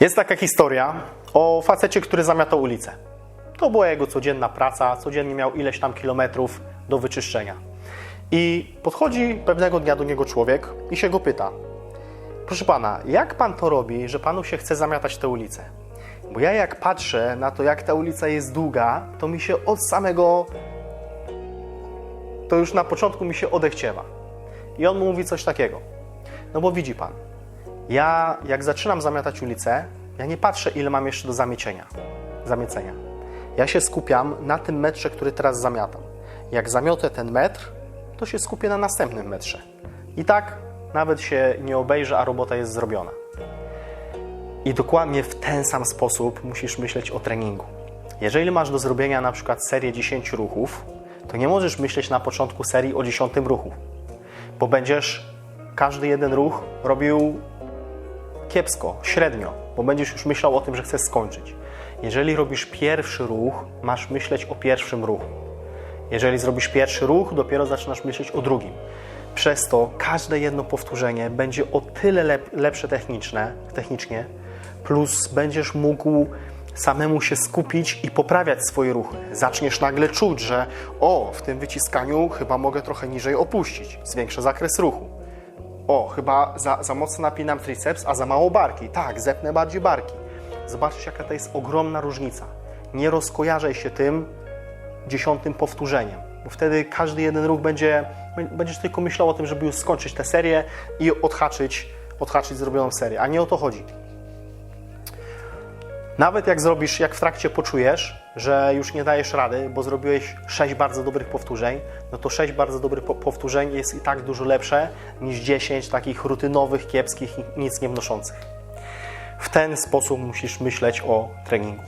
Jest taka historia o facecie, który zamiatał ulicę. To była jego codzienna praca, codziennie miał ileś tam kilometrów do wyczyszczenia. I podchodzi pewnego dnia do niego człowiek i się go pyta: Proszę pana, jak pan to robi, że panu się chce zamiatać tę ulicę? Bo ja jak patrzę na to, jak ta ulica jest długa, to mi się od samego. To już na początku mi się odechciewa. I on mu mówi coś takiego. No bo widzi pan, ja jak zaczynam zamiatać ulicę, ja nie patrzę, ile mam jeszcze do zamiecienia, zamiecenia. Ja się skupiam na tym metrze, który teraz zamiatam. Jak zamiotę ten metr, to się skupię na następnym metrze. I tak nawet się nie obejrzę, a robota jest zrobiona. I dokładnie w ten sam sposób musisz myśleć o treningu. Jeżeli masz do zrobienia na przykład serię 10 ruchów, to nie możesz myśleć na początku serii o 10 ruchu, bo będziesz każdy jeden ruch robił kiepsko, średnio, bo będziesz już myślał o tym, że chcesz skończyć. Jeżeli robisz pierwszy ruch, masz myśleć o pierwszym ruchu. Jeżeli zrobisz pierwszy ruch, dopiero zaczynasz myśleć o drugim. Przez to każde jedno powtórzenie będzie o tyle lep, lepsze techniczne, technicznie, plus będziesz mógł samemu się skupić i poprawiać swoje ruchy. Zaczniesz nagle czuć, że o, w tym wyciskaniu chyba mogę trochę niżej opuścić, zwiększę zakres ruchu. O, chyba za, za mocno napinam triceps, a za mało barki. Tak, zepnę bardziej barki. Zobaczysz, jaka to jest ogromna różnica. Nie rozkojarzaj się tym dziesiątym powtórzeniem, bo wtedy każdy jeden ruch będzie, będziesz tylko myślał o tym, żeby już skończyć tę serię i odhaczyć, odhaczyć zrobioną serię, a nie o to chodzi. Nawet jak zrobisz, jak w trakcie poczujesz, że już nie dajesz rady, bo zrobiłeś 6 bardzo dobrych powtórzeń, no to 6 bardzo dobrych po- powtórzeń jest i tak dużo lepsze niż 10 takich rutynowych, kiepskich, nic nie wnoszących. W ten sposób musisz myśleć o treningu.